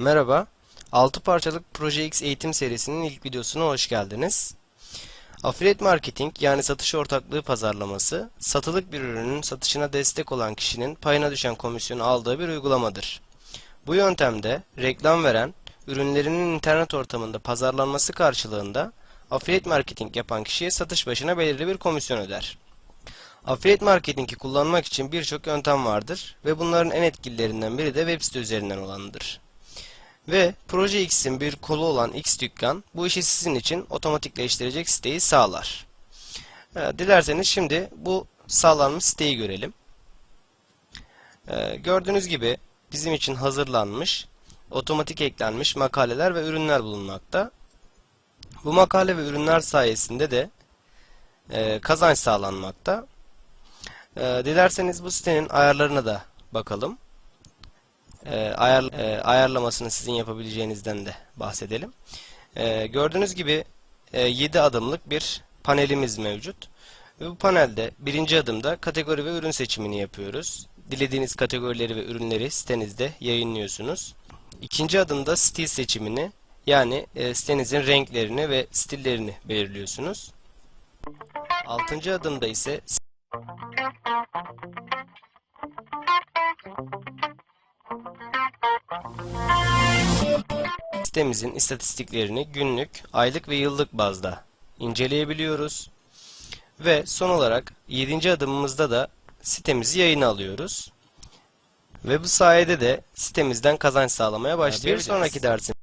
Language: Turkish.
Merhaba, 6 parçalık Proje X eğitim serisinin ilk videosuna hoş geldiniz. Affiliate marketing yani satış ortaklığı pazarlaması, satılık bir ürünün satışına destek olan kişinin payına düşen komisyonu aldığı bir uygulamadır. Bu yöntemde reklam veren, ürünlerinin internet ortamında pazarlanması karşılığında affiliate marketing yapan kişiye satış başına belirli bir komisyon öder. Affiliate marketingi kullanmak için birçok yöntem vardır ve bunların en etkililerinden biri de web site üzerinden olanıdır. Ve Proje X'in bir kolu olan X Dükkan bu işi sizin için otomatikleştirecek siteyi sağlar. Ee, Dilerseniz şimdi bu sağlanmış siteyi görelim. Ee, Gördüğünüz gibi bizim için hazırlanmış, otomatik eklenmiş makaleler ve ürünler bulunmakta. Bu makale ve ürünler sayesinde de e, kazanç sağlanmakta. Ee, Dilerseniz bu sitenin ayarlarına da bakalım e, ayar, e, ayarlamasını sizin yapabileceğinizden de bahsedelim. E, gördüğünüz gibi e, 7 adımlık bir panelimiz mevcut. Ve bu panelde birinci adımda kategori ve ürün seçimini yapıyoruz. Dilediğiniz kategorileri ve ürünleri sitenizde yayınlıyorsunuz. İkinci adımda stil seçimini yani e, sitenizin renklerini ve stillerini belirliyorsunuz. Altıncı adımda ise sitemizin istatistiklerini günlük, aylık ve yıllık bazda inceleyebiliyoruz. Ve son olarak 7. adımımızda da sitemizi yayına alıyoruz. Ve bu sayede de sitemizden kazanç sağlamaya başlayabiliriz. Bir sonraki dersim